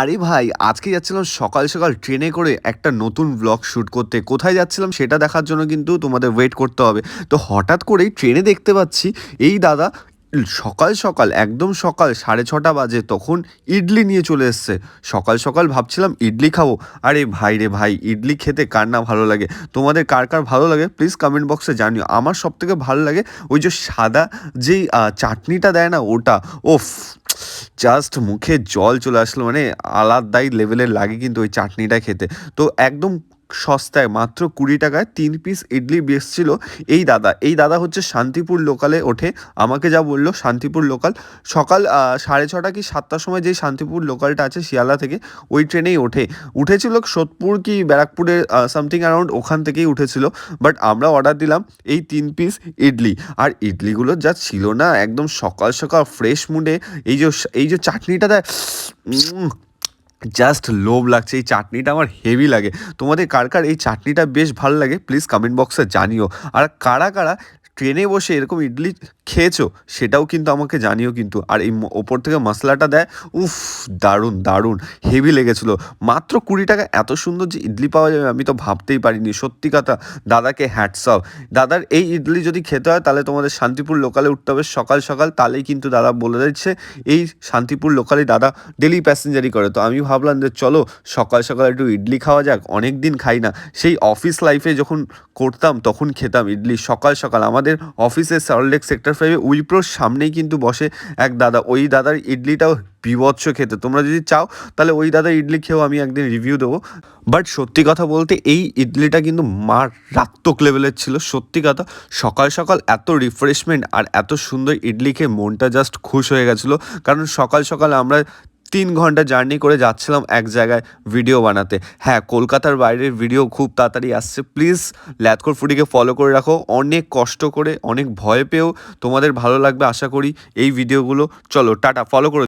আরে ভাই, আজকে যাচ্ছিলাম সকাল সকাল ট্রেনে করে একটা নতুন ব্লগ শ্যুট করতে। কোথায় যাচ্ছিলাম সেটা দেখার জন্য কিন্তু তোমাদের ওয়েট করতে হবে। তো হঠাৎ করেই ট্রেনে দেখতে পাচ্ছি, এই দাদা সকাল সকাল, একদম সকাল, সাড়ে ছটা বাজে তখন ইডলি নিয়ে চলে এসছে। সকাল সকাল ভাবছিলাম ইডলি খাব। আরে ভাই রে ভাই, ইডলি খেতে কার না ভালো লাগে? তোমাদের কার কার ভালো লাগে? প্লিজ কমেন্ট বক্সে জানিও। আমার সব থেকে ভালো লাগে ওই যে সাদা যেই চাটনিটা দেয় না ওটা। ওফ জাস্ট মুখে জল চলে আসলো। মানে আলাদাই লেভেলের লাগে কিন্তু ওই চাটনিটা খেতে। তো একদম সস্তায় মাত্র কুড়ি টাকায় তিন পিস ইডলি বেসছিল এই দাদা। এই দাদা হচ্ছে শান্তিপুর লোকালে ওঠে। আমাকে যা বলল শান্তিপুর লোকাল সকাল সাড়ে ছটা কি সাতটার সময় যেই শান্তিপুর লোকালটা আছে শিয়ালদা থেকে, ওই ট্রেনেই ওঠে। উঠেছিল সোদপুর কি ব্যারাকপুরে সামথিং অ্যারাউন্ড ওখান থেকেই উঠেছিল। বাট আমরা অর্ডার দিলাম এই তিন পিস ইডলি। আর ইডলিগুলো যা ছিল না, একদম সকাল সকাল ফ্রেশ মুডে এই যে এই যে চাটনিটা দেয় জাস্ট লোভ লাগছে, এই চাটনিটা আমার হেভি লাগে। তোমাদের কার কার এই চাটনিটা বেশ ভালো লাগে প্লিজ কমেন্ট বক্সে জানিও। আর কারা কারা ট্রেনে বসে এরকম ইডলি খেয়েছো, সেটাও কিন্তু আমাকে জানিও কিন্তু। আর এই ওপর থেকে মশলাটা দেয়, উফ, দারুণ দারুণ হেভি লেগেছিলো। মাত্র কুড়ি টাকা, এত সুন্দর যে ইডলি পাওয়া যাবে, আমি তো ভাবতেই পারিনি। সত্যি কথা, দাদাকে হ্যাটস অফ দাদার এই ইডলি যদি খেতে হয়, তাহলে তোমাদের শান্তিপুর লোকালে উঠতে হবে সকাল সকাল, তাহলেই কিন্তু দাদা বলে দিচ্ছে, এই শান্তিপুর লোকালে দাদা ডেলি প্যাসেঞ্জারি করে। তো আমি ভাবলাম যে চলো, সকাল সকাল একটু ইডলি খাওয়া যাক অনেক দিন খাই না। সেই অফিস লাইফে যখন করতাম, তখন খেতাম ইডলি সকাল সকাল। আমাদের অফিসের সল্টলেক সেক্টর ফাইভে উইপ্রোর সামনেই কিন্তু বসে এক দাদা। ওই দাদার ইডলিটাও বিভৎস খেতে। তোমরা যদি চাও, তাহলে ওই দাদার ইডলি খেয়েও আমি একদিন রিভিউ দেবো। বাট সত্যি কথা বলতে, এই ইডলিটা কিন্তু মারাত্মক লেভেলের ছিল। সত্যি কথা, সকাল সকাল এত রিফ্রেশমেন্ট আর এত সুন্দর ইডলি খেয়ে মনটা জাস্ট খুশ হয়ে গেছিল। কারণ সকাল সকাল আমরা তিন ঘণ্টা জার্নি করে যাচ্ছিলাম এক জায়গায় ভিডিও বানাতে। হ্যাঁ কলকাতার বাইরের ভিডিও খুব তাড়াতাড়ি আসছে। প্লিজ ল্যাথকোর ফুডিকে ফলো করে রাখো। অনেক কষ্ট করে, অনেক ভয় পেয়েও তোমাদের ভালো লাগবে, আশা করি এই ভিডিওগুলো চলো, টাটা ফলো করে